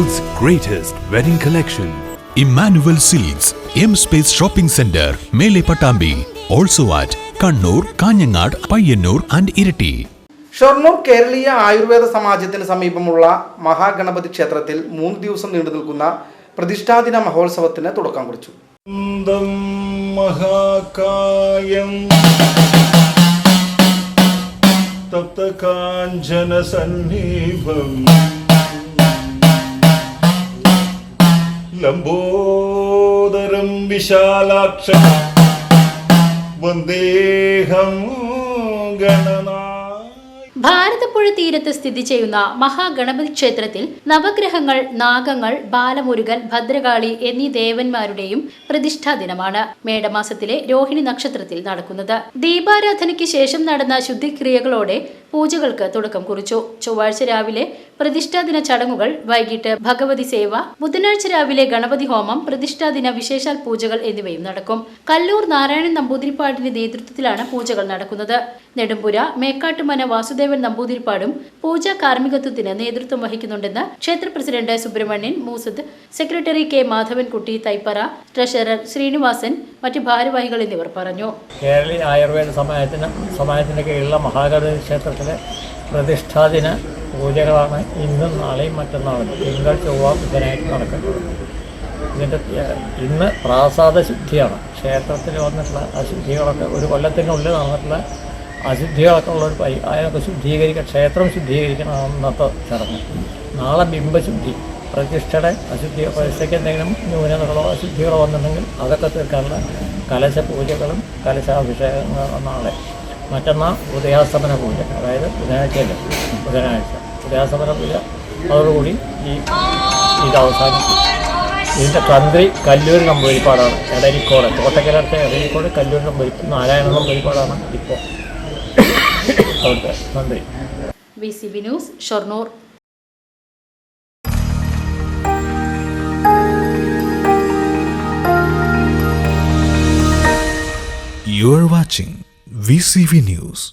greatest wedding collection Emmanuel silks M space shopping centre മേലെ Pattambi also at Kannur Kanhangad Payyanur and Iritty Shoranur കേരളീയ ആയുർവേദ സമാജത്തിന് സമീപമുള്ള മഹാഗണപതി ക്ഷേത്രത്തിൽ മൂന്ന് ദിവസം നീണ്ടു നിൽക്കുന്ന പ്രതിഷ്ഠാദിന മഹോത്സവത്തിന് തുടക്കം കുറിച്ചു. മഹാകായം. തപ്തകാഞ്ചന സന്നിഭം ലംബോദരം വിശാലാക്ഷ. വന്ദേഹം ഗണനാ ഭാരതപ്പുഴ തീരത്ത് സ്ഥിതി ചെയ്യുന്ന മഹാഗണപതി ക്ഷേത്രത്തിൽ നവഗ്രഹങ്ങൾ നാഗങ്ങൾ ബാലമുരുകൻ ഭദ്രകാളി എന്നീ ദേവന്മാരുടെയും പ്രതിഷ്ഠാ ദിനമാണ് മേടമാസത്തിലെ രോഹിണി നക്ഷത്രത്തിൽ നടക്കുന്നത്. ദീപാരാധനയ്ക്ക് ശേഷം നടന്ന ശുദ്ധിക്രിയകളോടെ പൂജകൾക്ക് തുടക്കം കുറിച്ചു. ചൊവ്വാഴ്ച രാവിലെ പ്രതിഷ്ഠാദിന ചടങ്ങുകൾ വൈകിട്ട് ഭഗവതി സേവ ബുധനാഴ്ച രാവിലെ ഗണപതി ഹോമം പ്രതിഷ്ഠാദിന വിശേഷാൽ പൂജകൾ എന്നിവയും നടക്കും. കല്ലൂർ നാരായണൻ നമ്പൂതിരിപ്പാടിന്റെ നേതൃത്വത്തിലാണ് പൂജകൾ നടക്കുന്നത്. നെടുമ്പുര മേക്കാട്ടുമന വാസുദേവൻ നമ്പൂതിരിപ്പാടും പൂജാ കാർമ്മികത്വത്തിന് നേതൃത്വം വഹിക്കുന്നുണ്ടെന്ന് ക്ഷേത്ര president Subrahmanyan Moosad secretary K Madhavankutty Thaipara treasurer Sreenivasan മറ്റ് ഭാരവാഹികൾ എന്നിവർ പറഞ്ഞു. കേരളീയ ആയുർവേദ സമാജത്തിന് സമാജത്തിന്റെ കീഴിലുള്ള മഹാഗണപതി ക്ഷേത്രത്തിലെ പ്രതിഷ്ഠാദിന പൂജകളാണ് ഇന്നും നാളെയും മറ്റന്നാളും. തിങ്കൾ ചൊവ്വ ബുധനായിട്ട് നടക്കുന്നത്. ഇതിന്റെ ഇന്ന് പ്രാസാദ ശുദ്ധിയാണ്. ക്ഷേത്രത്തിൽ വന്നിട്ടുള്ള അശുദ്ധികളൊക്കെ ഒരു കൊല്ലത്തിനുള്ളിൽ നടന്നിട്ടുള്ള അശുദ്ധികളൊക്കെ ഉള്ള ഒരു പരി അതിനൊക്കെ ശുദ്ധീകരിക്കുക ക്ഷേത്രം ശുദ്ധീകരിക്കണം അന്നത്തെ ചടങ്ങ്. നാളെ ബിംബശുദ്ധി പ്രതിഷ്ഠയുടെ അശുദ്ധി പൈസയ്ക്ക് എന്തെങ്കിലും ന്യൂനതകളോ അശുദ്ധികളോ വന്നിട്ടുണ്ടെങ്കിൽ അതൊക്കെ തീർക്കാനുള്ള കലശ പൂജകളും കലശാഭിഷേകങ്ങളും നാളെ. മറ്റന്നാൾ ഉദയാസ്തമന പൂജ. അതായത് ബുധനാഴ്ചയല്ലേ? ബുധനാഴ്ച. പൂജ അതോടുകൂടി ഈ ഇത് അവസാനിക്കും ഇതിന്റെ തന്ത്രി കല്ലൂർ നമ്പൂരിപ്പാടാണ് എടരിക്കോട് തോട്ടക്കലത്തെ എടരിക്കോട് കല്ലൂർ നമ്പൂരി നാരായണ നമ്പൂരിപ്പാടാണ് ഇപ്പോൾ അവിടുത്തെ തന്ത്രി. V C B news Shoranur. You are watching VCV News. News